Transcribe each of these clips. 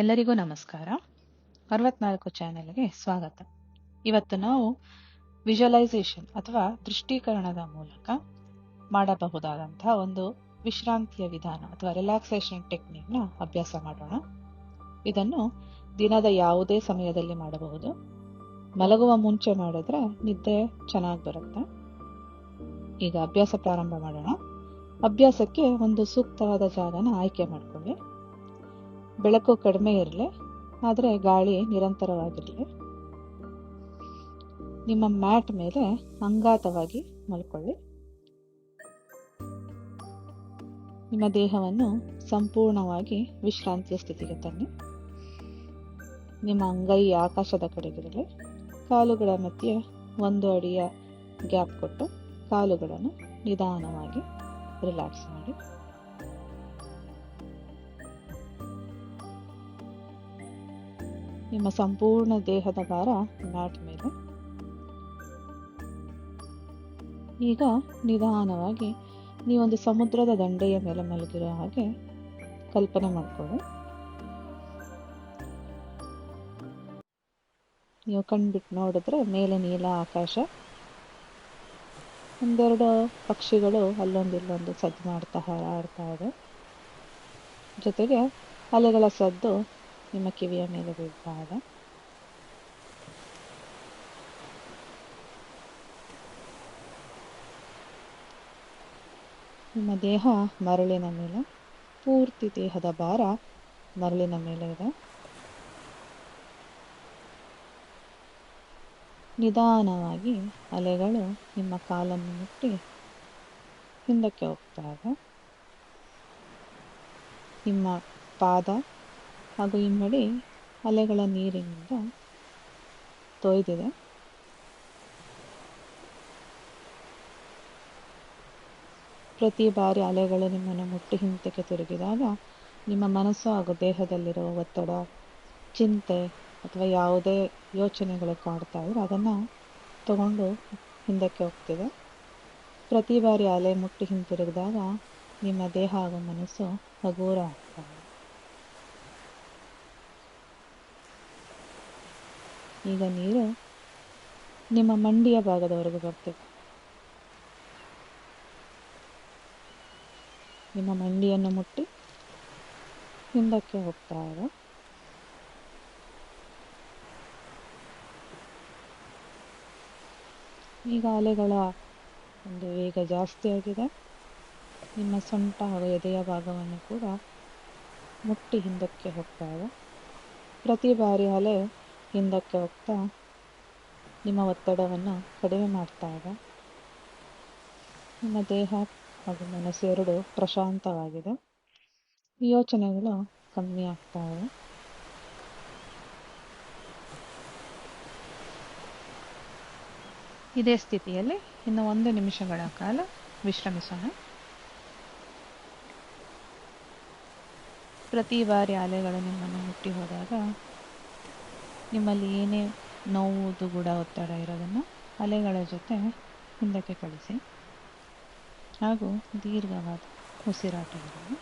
ಎಲ್ಲರಿಗೂ ನಮಸ್ಕಾರ. ಅರವತ್ನಾಲ್ಕು ಚಾನೆಲ್ಗೆ ಸ್ವಾಗತ. ಇವತ್ತು ನಾವು ವಿಜುವಲೈಸೇಷನ್ ಅಥವಾ ದೃಷ್ಟೀಕರಣದ ಮೂಲಕ ಮಾಡಬಹುದಾದಂತಹ ಒಂದು ವಿಶ್ರಾಂತಿಯ ವಿಧಾನ ಅಥವಾ ರಿಲ್ಯಾಕ್ಸೇಷನ್ ಟೆಕ್ನಿಕ್ನ ಅಭ್ಯಾಸ ಮಾಡೋಣ. ಇದನ್ನು ದಿನದ ಯಾವುದೇ ಸಮಯದಲ್ಲಿ ಮಾಡಬಹುದು. ಮಲಗುವ ಮುಂಚೆ ಮಾಡಿದ್ರೆ ನಿದ್ದೆ ಚೆನ್ನಾಗಿ ಬರುತ್ತೆ. ಈಗ ಅಭ್ಯಾಸ ಪ್ರಾರಂಭ ಮಾಡೋಣ. ಅಭ್ಯಾಸಕ್ಕೆ ಒಂದು ಸೂಕ್ತವಾದ ಜಾಗನ ಆಯ್ಕೆ ಮಾಡ್ಕೊಳ್ಳಿ. ಬೆಳಕು ಕಡಿಮೆ ಇರಲಿ, ಆದರೆ ಗಾಳಿ ನಿರಂತರವಾಗಿರಲಿ. ನಿಮ್ಮ ಮ್ಯಾಟ್ ಮೇಲೆ ಅಂಗಾತವಾಗಿ ಮಲ್ಕೊಳ್ಳಿ. ನಿಮ್ಮ ದೇಹವನ್ನು ಸಂಪೂರ್ಣವಾಗಿ ವಿಶ್ರಾಂತಿಯ ಸ್ಥಿತಿಗೆ ತನ್ನಿ. ನಿಮ್ಮ ಅಂಗೈ ಆಕಾಶದ ಕಡೆಗಿರಲಿ, ಕಾಲುಗಳ ಮಧ್ಯೆ ಒಂದು ಅಡಿಯ ಗ್ಯಾಪ್ ಕೊಟ್ಟು ಕಾಲುಗಳನ್ನು ನಿಧಾನವಾಗಿ ರಿಲ್ಯಾಕ್ಸ್ ಮಾಡಿ. ನಿಮ್ಮ ಸಂಪೂರ್ಣ ದೇಹದ ಭಾರ ಮ್ಯಾಟ್ ಮೇಲೆ. ಈಗ ನಿಧಾನವಾಗಿ ನೀವೊಂದು ಸಮುದ್ರದ ದಂಡೆಯ ಮೇಲೆ ಮಲಗಿರೋ ಹಾಗೆ ಕಲ್ಪನೆ ಮಾಡಿಕೊಳ್ಳಿ. ನೀವು ಕಣ್ಬಿಟ್ಟು ನೋಡಿದ್ರೆ ಮೇಲೆ ನೀಲ ಆಕಾಶ, ಒಂದೆರಡು ಪಕ್ಷಿಗಳು ಅಲ್ಲೊಂದು ಇಲ್ಲೊಂದು ಸದ್ದು ಮಾಡ್ತಾ ಹಾರಾಡ್ತಾ ಇದೆ. ಜೊತೆಗೆ ಅಲೆಗಳ ಸದ್ದು ನಿಮ್ಮ ಕಿವಿಯ ಮೇಲೆ ಇದೆ ನಿಮ್ಮ ದೇಹ ಮರಳಿನ ಮೇಲೆ, ಪೂರ್ತಿ ದೇಹದ ಭಾರ ಮರಳಿನ ಮೇಲೆ ಇದೆ. ನಿಧಾನವಾಗಿ ಅಲೆಗಳು ನಿಮ್ಮ ಕಾಲನ್ನು ಮುಟ್ಟಿ ಹಿಂದಕ್ಕೆ ಹೋಗ್ತಾ ಇದೆ. ನಿಮ್ಮ ಪಾದ ಹಾಗೂ ಇಮ್ಮಡಿ ಅಲೆಗಳ ನೀರಿನಿಂದ ತೊಯ್ದಿದೆ. ಪ್ರತಿ ಬಾರಿ ಅಲೆಗಳು ನಿಮ್ಮನ್ನು ಮುಟ್ಟಿ ಹಿಂದಕ್ಕೆ ತಿರುಗಿದಾಗ ನಿಮ್ಮ ಮನಸ್ಸು ಹಾಗೂ ದೇಹದಲ್ಲಿರುವ ಒತ್ತಡ, ಚಿಂತೆ ಅಥವಾ ಯಾವುದೇ ಯೋಚನೆಗಳು ಕಾಡ್ತಾ ಇದ್ರೆ ಅದನ್ನು ತಗೊಂಡು ಹಿಂದಕ್ಕೆ ಹೋಗ್ತಿದೆ. ಪ್ರತಿ ಬಾರಿ ಅಲೆ ಮುಟ್ಟಿ ಹಿಂತಿರುಗಿದಾಗ ನಿಮ್ಮ ದೇಹ ಹಾಗೂ ಮನಸ್ಸು ಹಗೂರ ಆಗ್ತಾ ಈಗ ನೀರು ನಿಮ್ಮ ಮಂಡಿಯ ಭಾಗದವರೆಗೂ ಬರ್ತದೆ. ನಿಮ್ಮ ಮಂಡಿಯನ್ನು ಮುಟ್ಟಿ ಹಿಂದಕ್ಕೆ ಹೋಗ್ತಾ ಇದೆ ಈಗ ಅಲೆಗಳ ಒಂದು ವೇಗ ಜಾಸ್ತಿ ಆಗಿದೆ. ನಿಮ್ಮ ಸೊಂಟ ಹಾಗೂ ಎದೆಯ ಭಾಗವನ್ನು ಕೂಡ ಮುಟ್ಟಿ ಹಿಂದಕ್ಕೆ ಹೋಗ್ತಾ ಇದೆ ಪ್ರತಿ ಬಾರಿ ಅಲೆ ಹಿಂದಕ್ಕೆ ಹೋಗ್ತಾ ನಿಮ್ಮ ಒತ್ತಡವನ್ನು ಕಡಿಮೆ ಮಾಡ್ತಾ ಇದೆ ನಿಮ್ಮ ದೇಹ ಹಾಗೂ ಮನಸ್ಸು ಎರಡು ಪ್ರಶಾಂತವಾಗಿದೆ. ಯೋಚನೆಗಳು ಕಮ್ಮಿ ಆಗ್ತಾ ಇವೆ ಇದೇ ಸ್ಥಿತಿಯಲ್ಲಿ ಇನ್ನು ಒಂದು ನಿಮಿಷಗಳ ಕಾಲ ವಿಶ್ರಮಿಸೋಣ. ಪ್ರತಿ ಬಾರಿ ಅಲೆಗಳು ನಿಮ್ಮನ್ನು ಮುಟ್ಟಿ ಹೋದಾಗ ನಿಮ್ಮಲ್ಲಿ ಏನೇ ನೋವು ದುಗುಡ ಒತ್ತಡ ಇರೋದನ್ನು ಅಲೆಗಳ ಜೊತೆ ಹಿಂದಕ್ಕೆ ಕಳಿಸಿ. ಹಾಗೂ ದೀರ್ಘವಾದ ಉಸಿರಾಟಗಳನ್ನು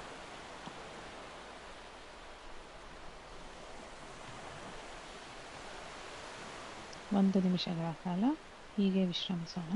ಒಂದು ನಿಮಿಷಗಳ ಕಾಲ ಹೀಗೆ ವಿಶ್ರಮಿಸೋಣ.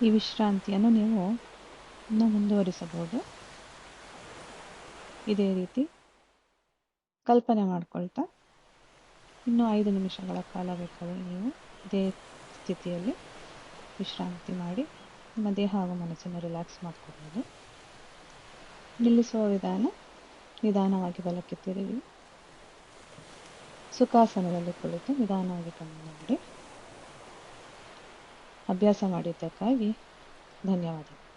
ಈ ವಿಶ್ರಾಂತಿಯನ್ನು ನೀವು ಇನ್ನು ಮುಂದುವರಿಸಬಹುದು. ಇದೇ ರೀತಿ ಕಲ್ಪನೆ ಮಾಡಿಕೊಳ್ತಾ, ಇನ್ನೂ ಐದು ನಿಮಿಷಗಳ ಕಾಲ ಬೇಕಾದರೆ ನೀವು ಇದೇ ಸ್ಥಿತಿಯಲ್ಲಿ ವಿಶ್ರಾಂತಿ ಮಾಡಿ ನಿಮ್ಮ ದೇಹ ಹಾಗೂ ಮನಸ್ಸನ್ನು ರಿಲ್ಯಾಕ್ಸ್ ಮಾಡ್ಕೋಬೋದು ನಿಲ್ಲಿಸುವ ವಿಧಾನ, ನಿಧಾನವಾಗಿ ಬಲಕ್ಕೆ ತಿರುಗಿ ಸುಖಾಸನದಲ್ಲಿ ಕುಳಿತು ನಿಧಾನವಾಗಿ ಕಣ್ಣು ಮಾಡಿ ಅಭ್ಯಾಸ ಮಾಡಿದ್ದಕ್ಕಾಗಿ ಧನ್ಯವಾದಗಳು.